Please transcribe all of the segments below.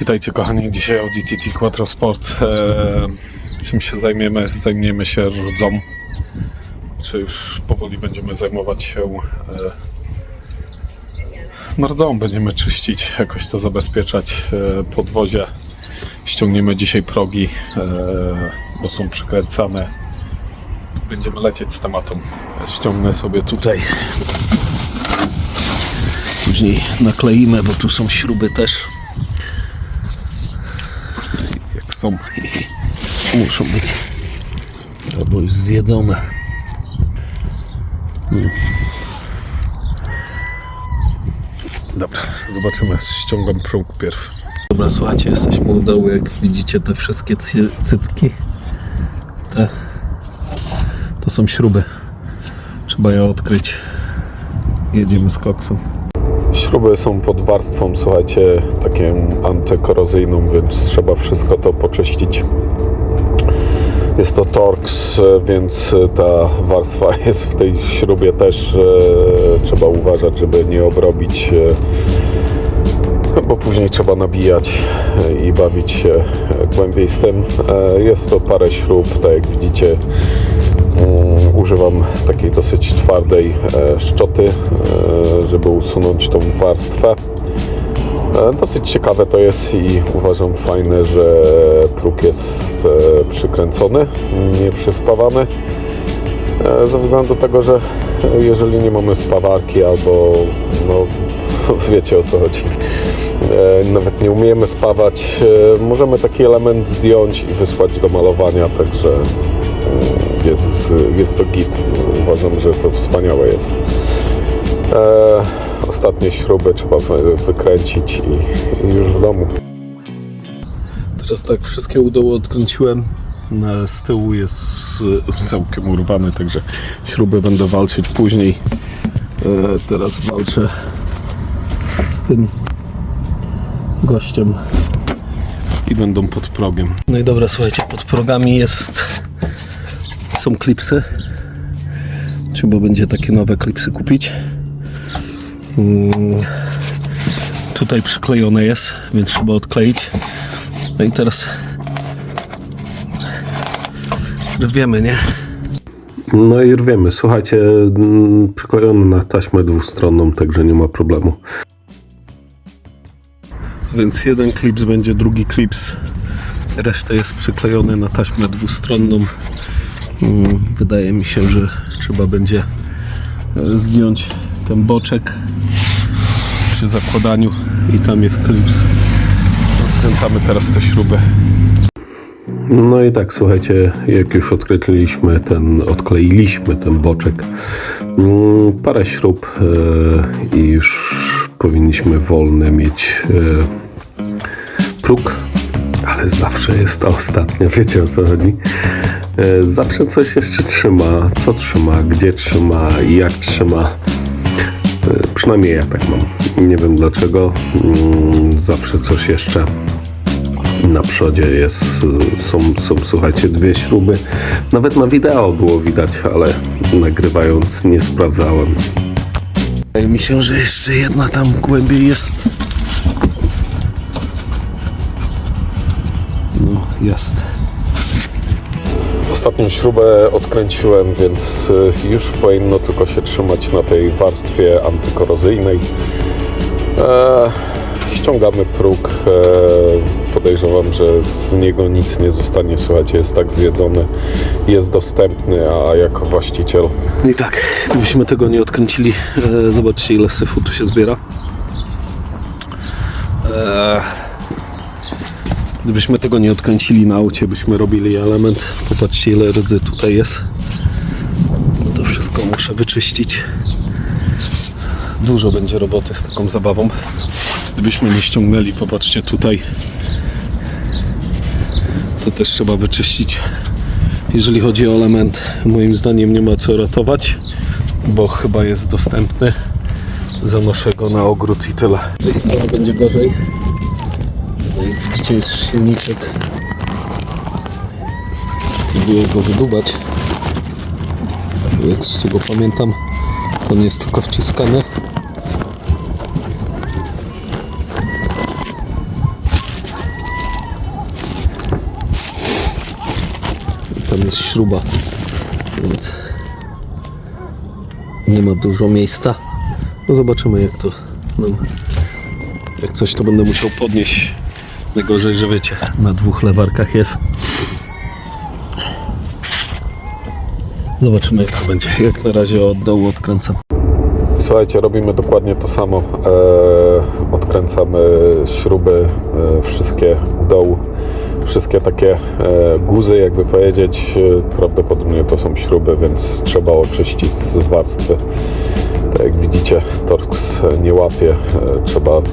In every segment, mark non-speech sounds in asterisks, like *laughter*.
Witajcie kochani, dzisiaj Audi TT Quattro Sport. Eee, czym się zajmiemy? Zajmiemy się rdzą. Czy już powoli będziemy zajmować się e, no rdzą, będziemy czyścić, jakoś to zabezpieczać e, podwozie. Ściągniemy dzisiaj progi, e, bo są przykręcane. Będziemy lecieć z tematem. Ściągnę sobie tutaj. Później nakleimy, bo tu są śruby też jak są. *laughs* Muszą być. Albo już zjedzone. Mm. dobra, zobaczymy ściągam próg pierw. Dobra, słuchajcie, jesteśmy u dołu jak widzicie te wszystkie cy- cycki. Te to są śruby. Trzeba je odkryć. Jedziemy z koksem Śruby są pod warstwą, słuchajcie, taką antykorozyjną, więc trzeba wszystko to poczyścić. Jest to Torx, więc ta warstwa *laughs* jest w tej śrubie też. e, Trzeba uważać, żeby nie obrobić, e, bo później trzeba nabijać e, i bawić się głębiej z tym. Jest to parę śrub, tak jak widzicie. Używam takiej dosyć twardej e, szczoty, e, żeby usunąć tą warstwę. E, Dosyć ciekawe to jest i uważam fajne, że próg jest przykręcony, nie przyspawany. Ze względu tego, że jeżeli nie mamy spawarki albo no *laughs* wiecie o co chodzi, nawet nie umiemy spawać, możemy taki element zdjąć i wysłać do malowania, także mm, jest, jest to git. No, Uważam, że to wspaniałe jest. E, ostatnie śruby trzeba wy- wykręcić i, i już w domu. Teraz tak, wszystkie u dołu odkręciłem. Z tyłu jest e, całkiem urwany, także śruby będę walczyć później. E, teraz walczę z tym gościem i będą pod progiem. No i dobra, słuchajcie, pod progami jest są klipsy. Trzeba będzie takie nowe klipsy kupić. Mm, Tutaj przyklejone jest, więc trzeba odkleić. No i teraz rwiemy, nie? No i rwiemy. Słuchajcie, mm, przyklejony na taśmę dwustronną, także nie ma problemu. Więc jeden klips będzie drugi klips. Reszta jest przyklejony na taśmę dwustronną. Mm, Wydaje mi się, że trzeba będzie e, zdjąć ten boczek przy zakładaniu i tam jest klips. Odkręcamy teraz te śruby. No i tak, słuchajcie, jak już odkryliśmy ten, odkleiliśmy ten boczek, mm, parę śrub e, i już powinniśmy wolny mieć e, próg, ale zawsze jest to ostatnia, wiecie o co chodzi. E, zawsze coś jeszcze trzyma, co trzyma, gdzie trzyma i jak trzyma. E, Przynajmniej ja tak mam. Nie wiem dlaczego. Mm, Zawsze coś jeszcze na przodzie jest, są, są, słuchajcie, dwie śruby. Nawet na wideo było widać, ale nagrywając nie sprawdzałem. Wydaje mi się, że jeszcze jedna tam głębiej jest. No, jest. Ostatnią śrubę odkręciłem, więc y, już powinno tylko się trzymać na tej warstwie antykorozyjnej. E, ściągamy próg. E, podejrzewam, że z niego nic nie zostanie. Słuchajcie, jest tak zjedzony, jest dostępny, a jako właściciel i tak, gdybyśmy tego nie odkręcili, e, zobaczcie ile syfu tu się zbiera. E, gdybyśmy tego nie odkręcili na aucie, byśmy robili element. Popatrzcie ile rdzy tutaj jest. To wszystko muszę wyczyścić. Dużo będzie roboty z taką zabawą. Gdybyśmy nie ściągnęli, popatrzcie tutaj. To też trzeba wyczyścić. Jeżeli chodzi o element, moim zdaniem nie ma co ratować, bo chyba jest dostępny. Zanoszę go na ogród i tyle. Z tej strony będzie gorzej. Gdzie jest silniczek? Próbuję go wydubać. Jak z czego pamiętam, to nie jest tylko wciskany. Tam jest śruba, więc nie ma dużo miejsca. No zobaczymy jak to nam, jak coś to będę musiał podnieść Najgorzej, że wiecie, na dwóch lewarkach jest. Zobaczymy jak to będzie. Jak na razie od dołu odkręcam. Słuchajcie, robimy dokładnie to samo. E, odkręcamy śruby, e, wszystkie u dołu, wszystkie takie e, guzy, jakby powiedzieć. E, Prawdopodobnie to są śruby, więc trzeba oczyścić z warstwy. Tak jak widzicie, Torx nie łapie. E, trzeba. mm,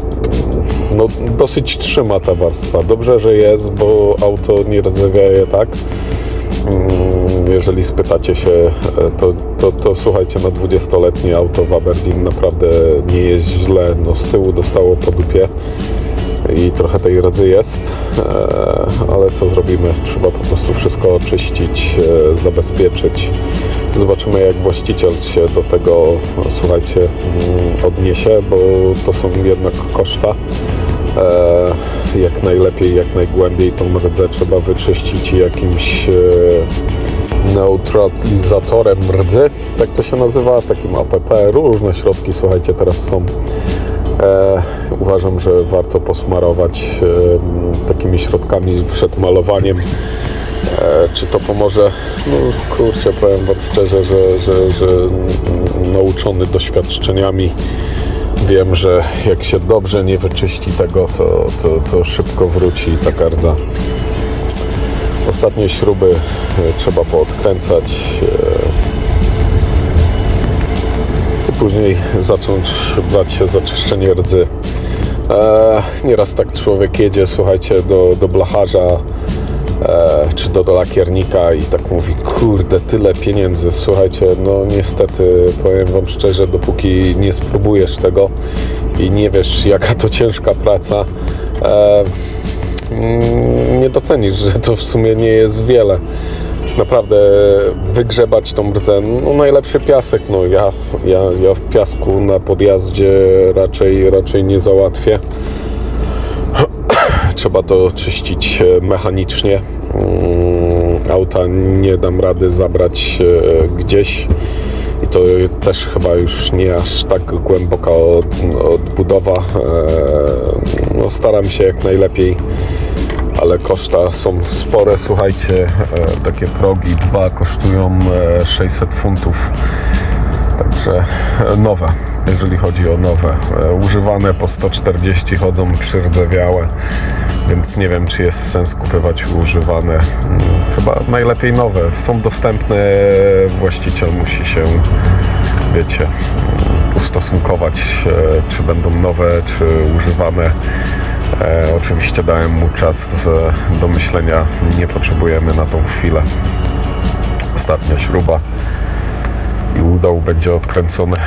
No, dosyć trzyma ta warstwa. Dobrze, że jest, bo auto nie rozewieje tak. Mm, Jeżeli spytacie się, to, to, to słuchajcie, na 20-letnie auto w Aberdeen naprawdę nie jest źle. No, z tyłu dostało po dupie i trochę tej rdzy jest, e, ale co zrobimy? Trzeba po prostu wszystko oczyścić, e, zabezpieczyć. Zobaczymy, jak właściciel się do tego, słuchajcie, mm, odniesie, bo to są jednak koszta. E, jak najlepiej, jak najgłębiej tą rdzę trzeba wyczyścić jakimś neutralizatorem rdzy, tak to się nazywa, takim APP. Różne środki, słuchajcie, teraz są. E, uważam, że warto posmarować e, takimi środkami przed malowaniem. E, czy to pomoże? No kurczę, powiem Wam szczerze, że, że, że nauczony doświadczeniami wiem, że jak się dobrze nie wyczyści tego, to, to, to szybko wróci taka rdza. Ostatnie śruby trzeba poodkręcać później zacząć brać się za czyszczenie rdzy. E, Nieraz tak człowiek jedzie, słuchajcie, do, do blacharza e, czy do, do lakiernika i tak mówi, kurde, tyle pieniędzy. Słuchajcie, no niestety, powiem Wam szczerze, dopóki nie spróbujesz tego i nie wiesz, jaka to ciężka praca, e, mm, nie docenisz, że to w sumie nie jest wiele. Naprawdę wygrzebać tą rdzę, no najlepszy piasek, no ja, ja, ja w piasku na podjazdzie raczej, raczej nie załatwię. *clears throat* Trzeba to czyścić e, mechanicznie. Mm, Auta nie dam rady zabrać e, gdzieś i to też chyba już nie aż tak głęboka od, odbudowa. E, No, staram się jak najlepiej, ale koszta są spore. Słuchajcie, e, takie progi dwa kosztują e, 600 funtów. Także e, nowe, jeżeli chodzi o nowe. E, Używane po 140 chodzą przyrdzewiałe, więc nie wiem, czy jest sens kupować używane. Mm, Chyba najlepiej nowe. Są dostępne, właściciel musi się, wiecie, mm, ustosunkować, e, czy będą nowe, czy używane. E, oczywiście dałem mu czas do myślenia, nie potrzebujemy na tą chwilę. Ostatnia śruba i udał będzie odkręcony.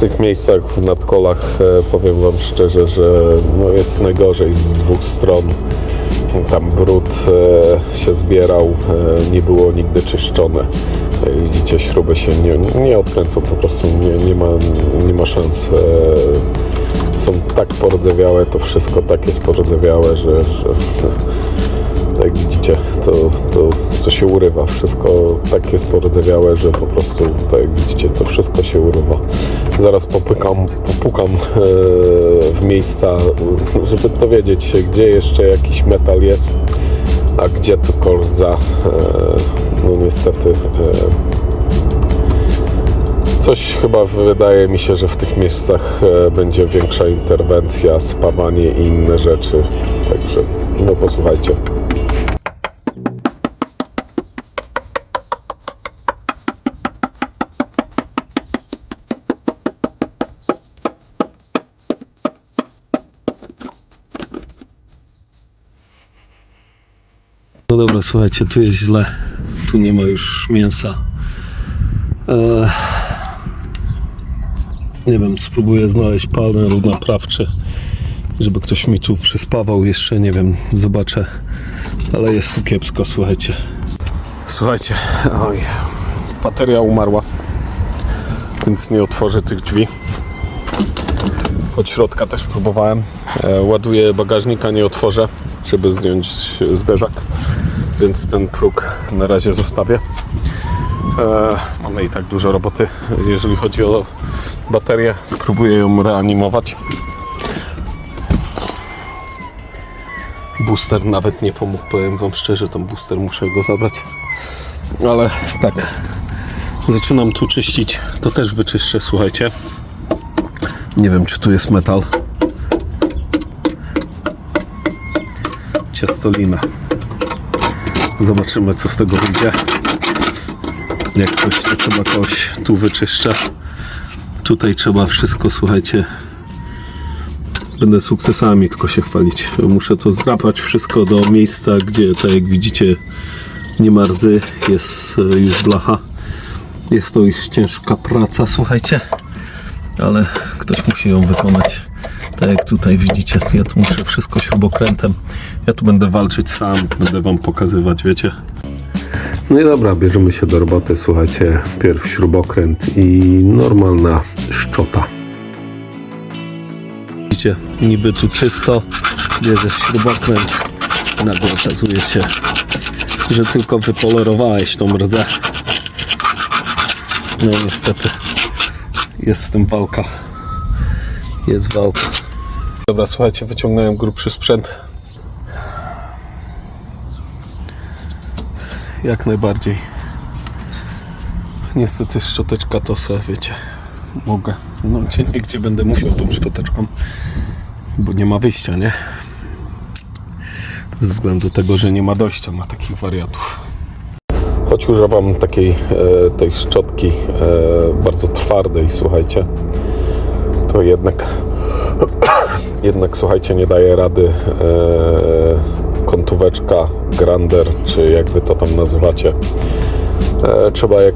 Tych miejscach w nadkolach e, powiem Wam szczerze, że no jest najgorzej z dwóch stron. Tam brud e, się zbierał, e, nie było nigdy czyszczone. Widzicie, śruby się nie, nie odkręcą, po prostu nie, nie, ma, nie ma szans. Są tak pordzewiałe, to wszystko tak jest pordzewiałe, że, że jak widzicie, to, to, to się urywa. Wszystko tak jest pordzewiałe, że po prostu, tak jak widzicie, to wszystko się urywa. Zaraz popykam, popukam e, w miejsca, żeby dowiedzieć się, gdzie jeszcze jakiś metal jest, a gdzie tylko rdza. E, no niestety... E, Coś chyba wydaje mi się, że w tych miejscach będzie większa interwencja, spawanie i inne rzeczy. Także no posłuchajcie. Słuchajcie, tu jest źle. Tu nie ma już mięsa. Eee, nie wiem, spróbuję znaleźć panel naprawczy, żeby ktoś mi tu przyspawał jeszcze, nie wiem, zobaczę. Ale jest tu kiepsko, słuchajcie. Słuchajcie, oj, bateria umarła, więc nie otworzę tych drzwi. Od środka też próbowałem. E, ładuję bagażnika, nie otworzę, żeby zdjąć zderzak, więc ten próg na razie zostawię. E, mamy i tak dużo roboty, jeżeli chodzi o baterię. Próbuję ją reanimować. Booster nawet nie pomógł, powiem Wam szczerze, ten booster muszę go zabrać. Ale tak, zaczynam tu czyścić. To też wyczyszczę, słuchajcie. Nie wiem, czy tu jest metal. Ciastolina. Zobaczymy, co z tego wyjdzie. Jak coś, to trzeba kogoś tu wyczyszcza. Tutaj trzeba wszystko, słuchajcie, będę sukcesami tylko się chwalić. Muszę to zdrapać wszystko do miejsca, gdzie, tak jak widzicie, nie ma rdzy, jest e, już blacha. Jest to już ciężka praca, słuchajcie, ale ktoś musi ją wykonać. Tak jak tutaj widzicie, ja tu muszę wszystko śrubokrętem. Ja tu będę walczyć sam, będę wam pokazywać, wiecie. No i dobra, bierzemy się do roboty, słuchajcie, pierw śrubokręt i normalna szczota. Widzicie, niby tu czysto, bierzesz śrubokręt, nagle okazuje się, że tylko wypolerowałeś tą rdzę. No niestety, jest z tym walka. Jest walka. Dobra, słuchajcie, wyciągnąłem grubszy sprzęt. Jak najbardziej. Niestety szczoteczka to se, wiecie, mogę. No gdzie będę musiał tą szczoteczką, bo nie ma wyjścia, nie? Ze względu tego, że nie ma dojścia na takich wariatów. Choć używam takiej e, tej szczotki e, bardzo twardej, słuchajcie, to jednak jednak słuchajcie, nie daje rady e, kontóweczka, grander, czy jak wy to tam nazywacie. E, trzeba jak,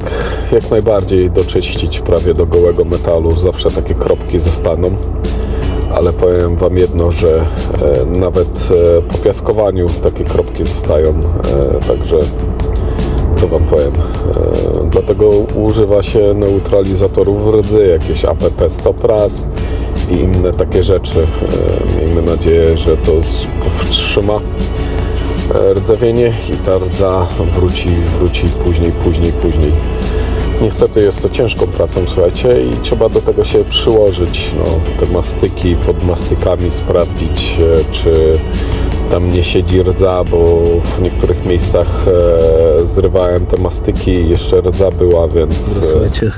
jak najbardziej doczyścić prawie do gołego metalu. Zawsze takie kropki zostaną. Ale powiem Wam jedno, że e, nawet e, po piaskowaniu takie kropki zostają. E, także co Wam powiem. E, dlatego używa się neutralizatorów rdzy, jakieś APP Stopras i inne takie rzeczy. E, miejmy nadzieję, że to powstrzyma e, rdzewienie i ta rdza wróci, wróci później, później, później. Niestety jest to ciężką pracą, słuchajcie, i trzeba do tego się przyłożyć. No, te mastyki pod mastykami sprawdzić, czy tam nie siedzi rdza, bo w niektórych miejscach e, zrywałem te mastyki i jeszcze rdza była, więc... e, Słuchajcie.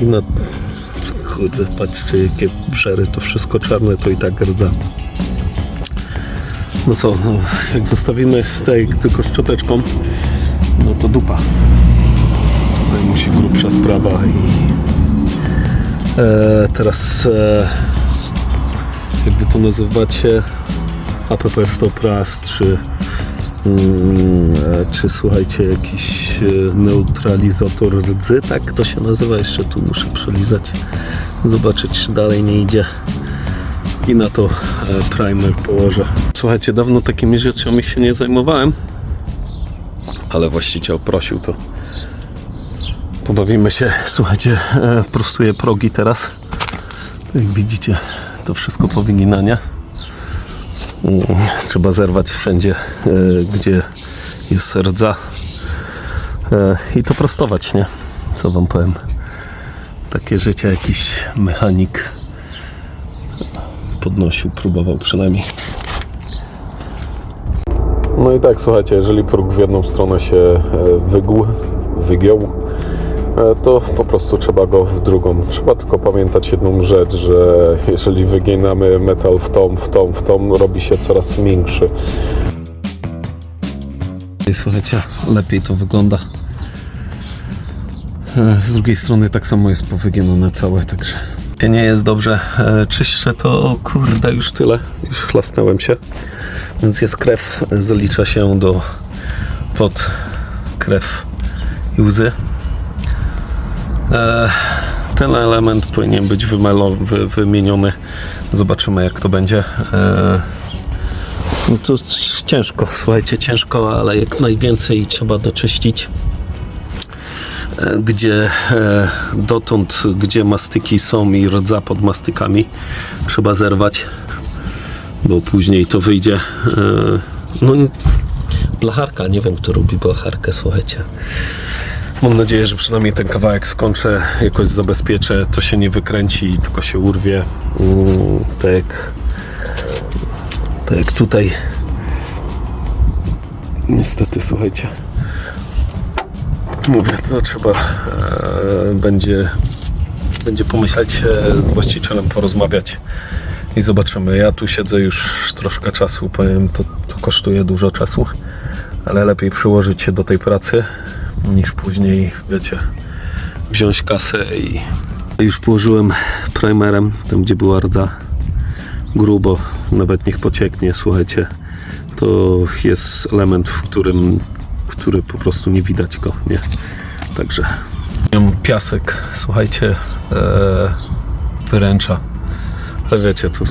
I na... Kurde, patrzcie jakie przery, to wszystko czarne, to i tak rdza. No co, no, jak zostawimy tutaj tylko szczoteczką, no to dupa. Tutaj musi grubsza sprawa i e, teraz e, jak wy to nazywacie APP Stopras czy Mm, e, czy słuchajcie, jakiś e, neutralizator rdzy, tak to się nazywa? Jeszcze tu muszę przelizać, zobaczyć, czy dalej nie idzie. I na to e, primer położę. Słuchajcie, dawno takimi rzeczami się nie zajmowałem, ale właściciel prosił to. Pobawimy się, słuchajcie, prostuję progi teraz. Jak widzicie, to wszystko powyginania. Mm, Trzeba zerwać wszędzie, e, gdzie jest rdza e, i to prostować, nie? Co wam powiem? Takie życie jakiś mechanik podnosił, próbował przynajmniej. No i tak, słuchajcie, jeżeli próg w jedną stronę się e, wygł, wygiął, to po prostu trzeba go w drugą. Trzeba tylko pamiętać jedną rzecz, że jeżeli wyginamy metal w tą, w tą, w tą, robi się coraz większy. I słuchajcie, lepiej to wygląda. E, Z drugiej strony tak samo jest powyginane całe, także nie jest dobrze. E, Czyszczę to, kurde, już tyle. Już chlasnąłem się. Więc jest krew, zalicza się do pod krew i łzy. E, ten element powinien być wymieniony. Zobaczymy jak to będzie. E, no to ciężko, *laughs* słuchajcie, ciężko, ale jak najwięcej trzeba doczyścić. e, gdzie dotąd, gdzie mastyki są i rdza pod mastykami, trzeba zerwać, bo później to wyjdzie. No, blacharka, nie wiem kto robi blacharkę, słuchajcie. Mam nadzieję, że przynajmniej ten kawałek skończę, jakoś zabezpieczę, to się nie wykręci, tylko się urwie. Mm, tak jak, tak jak tutaj. Niestety, słuchajcie. Mówię, to trzeba e, będzie, będzie pomyśleć e, z właścicielem, porozmawiać i zobaczymy. Ja tu siedzę już troszkę czasu, powiem, to, to kosztuje dużo czasu, ale lepiej przyłożyć się do tej pracy niż później, wiecie, wziąć kasę i już położyłem primerem, tam gdzie była rdza, grubo, nawet niech pocieknie, słuchajcie, to jest element, w którym, który po prostu nie widać go, nie? Także piasek, słuchajcie, e, wyręcza, ale wiecie, to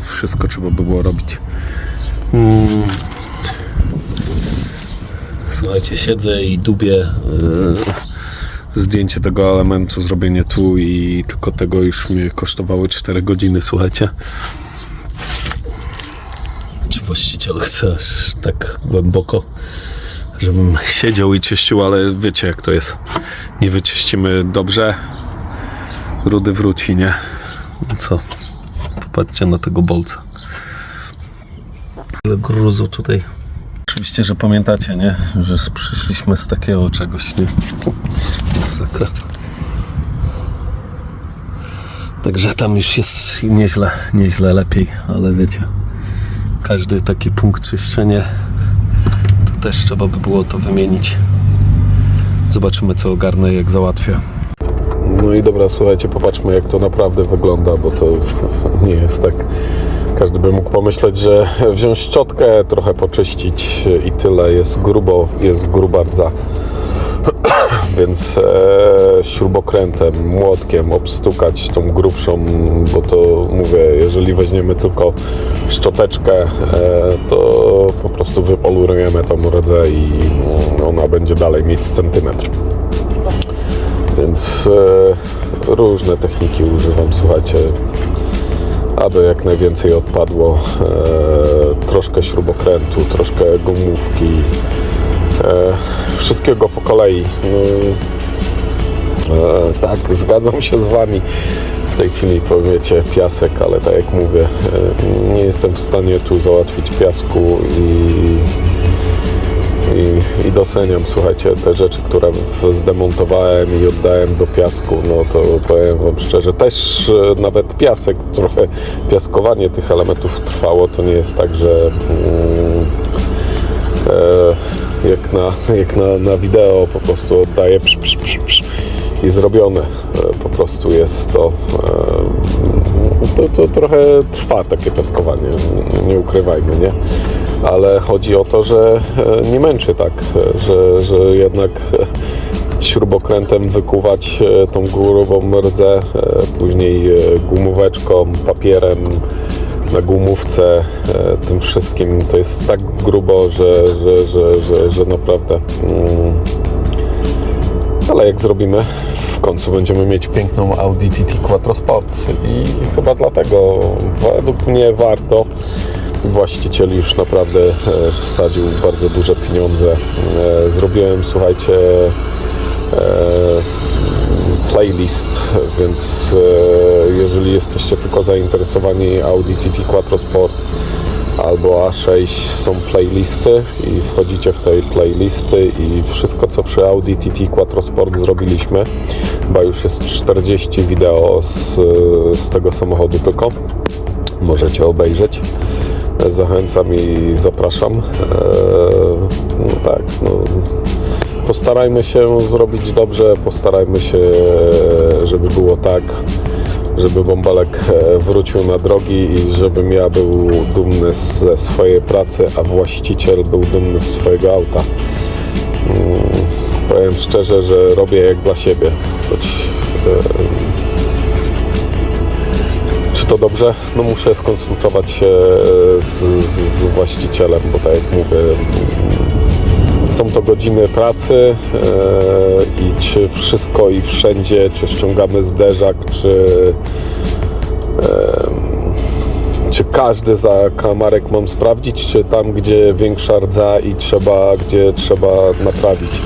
wszystko trzeba by było robić. Mm. Słuchajcie, siedzę i dubię e, zdjęcie tego elementu, zrobienie tu i tylko tego już mnie kosztowały 4 godziny, słuchajcie. Czy właściciel chce aż tak głęboko, żebym siedział i czyścił, ale wiecie jak to jest. Nie wyczyścimy dobrze, rudy wróci, nie? No Co? Popatrzcie na tego bolca. Ile gruzu tutaj. Oczywiście, że pamiętacie, nie? Że przyszliśmy z takiego czegoś, nie? Masakra. Także tam już jest nieźle, nieźle lepiej, ale wiecie, każdy taki punkt czyszczenia to też trzeba by było to wymienić. Zobaczymy co ogarnę, jak załatwię. No i dobra, słuchajcie, popatrzmy jak to naprawdę wygląda, bo to *laughs* nie jest tak. Każdy by mógł pomyśleć, że wziąć szczotkę, trochę poczyścić i tyle. Jest grubo, jest gruba rdza. *clears throat* Więc e, śrubokrętem, młotkiem obstukać tą grubszą, bo to mówię, jeżeli weźmiemy tylko szczoteczkę, e, to po prostu wypolurujemy tą rdzę i ona będzie dalej mieć centymetr. Więc e, różne techniki używam, słuchajcie, aby jak najwięcej odpadło. E, troszkę śrubokrętu, troszkę gumówki, e, wszystkiego po kolei. E, e, tak, zgadzam się z Wami. W tej chwili powiecie piasek, ale tak jak mówię, e, nie jestem w stanie tu załatwić piasku i i, i doceniam, słuchajcie, te rzeczy, które zdemontowałem i oddałem do piasku, no to powiem Wam szczerze, też e, nawet piasek, trochę piaskowanie tych elementów trwało, to nie jest tak, że mm, e, jak, na, jak na, na wideo po prostu oddaję psz, psz, psz, psz, i zrobione. E, po prostu jest to, to, to trochę trwa takie piaskowanie, nie ukrywajmy, nie? Ale chodzi o to, że e, nie męczy tak, e, że, że jednak e, śrubokrętem wykuwać tą grubą rdzę, później gumóweczką, papierem, na gumówce, tym wszystkim to jest tak grubo, że, że, że, że, że naprawdę. Mm, ale jak zrobimy, w końcu będziemy mieć piękną Audi TT Quattro Sport i chyba dlatego według mnie warto. Właściciel już naprawdę e, wsadził bardzo duże pieniądze. E, Zrobiłem, słuchajcie, e, playlist, więc jeżeli jesteście tylko zainteresowani Audi TT Quattro Sport albo A6 są playlisty i wchodzicie w tej playlisty i wszystko co przy Audi TT Quattro Sport zrobiliśmy, bo już jest 40 wideo z, z tego samochodu tylko, możecie obejrzeć. Zachęcam i zapraszam. Eee, no tak, no, postarajmy się zrobić dobrze, postarajmy się, żeby było tak, żeby Bąbelek e, wrócił na drogi i żebym ja był dumny ze swojej pracy, a właściciel był dumny z swojego auta. Mm, Powiem szczerze, że robię jak dla siebie. Choć, e, to dobrze? No muszę skonsultować się z, z, z właścicielem, bo tak jak mówię, są to godziny pracy e, i czy wszystko i wszędzie, czy ściągamy zderzak, czy czy każdy zakamarek mam sprawdzić, czy tam, gdzie większa rdza i trzeba, gdzie trzeba naprawić.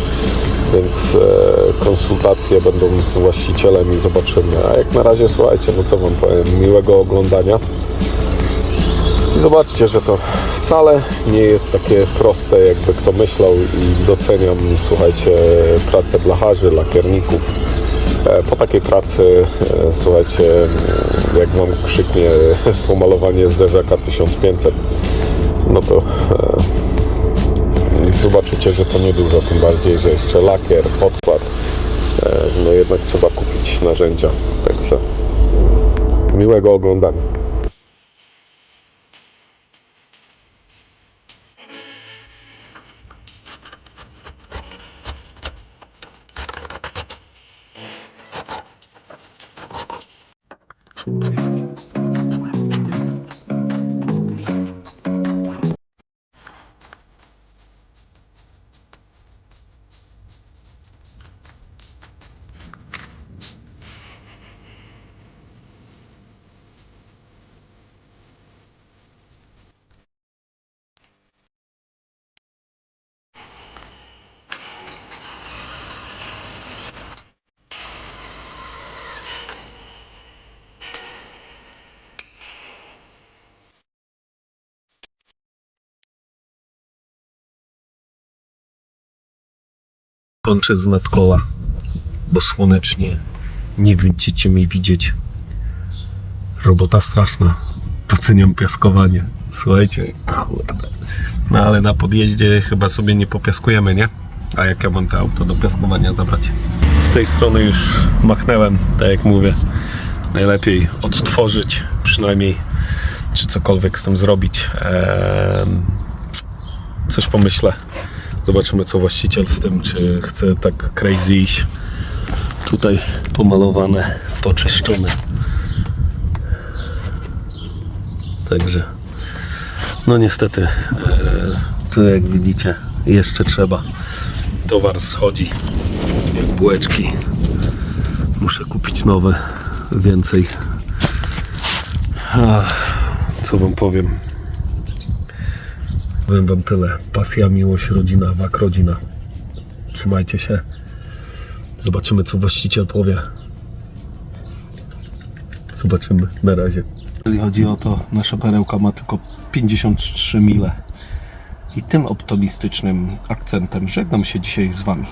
Więc e, konsultacje będą z właścicielem i zobaczymy. A jak na razie, słuchajcie, no co wam powiem, miłego oglądania. I zobaczcie, że to wcale nie jest takie proste, jakby kto myślał i doceniam, słuchajcie, pracę blacharzy, lakierników. E, Po takiej pracy, e, słuchajcie, jak wam krzyknie *laughs* pomalowanie zderzaka 1500, no to e, zobaczycie, że to niedużo, tym bardziej, że jeszcze lakier, podkład, e, no jednak trzeba kupić narzędzia, także miłego oglądania. Kończę z nadkola, bo słonecznie nie będziecie mi widzieć. Robota straszna. Doceniam piaskowanie. Słuchajcie, kurde. No ale na podjeździe chyba sobie nie popiaskujemy, nie? A jak ja mam to auto do piaskowania zabrać? Z tej strony już machnęłem, tak jak mówię. Najlepiej odtworzyć, przynajmniej, czy cokolwiek z tym zrobić. Eee, coś pomyślę. Zobaczymy, co właściciel z tym, czy chce tak crazy iść. Tutaj pomalowane, poczyszczone. Także, no niestety, e, tu jak widzicie, jeszcze trzeba. Towar schodzi jak bułeczki. Muszę kupić nowe, więcej. Ach, co wam powiem? Powiem wam tyle. Pasja, miłość, rodzina, wak, rodzina. Trzymajcie się. Zobaczymy, co właściciel powie. Zobaczymy. Na razie. Jeżeli chodzi o to, nasza perełka ma tylko 53 mile. I tym optymistycznym akcentem żegnam się dzisiaj z wami.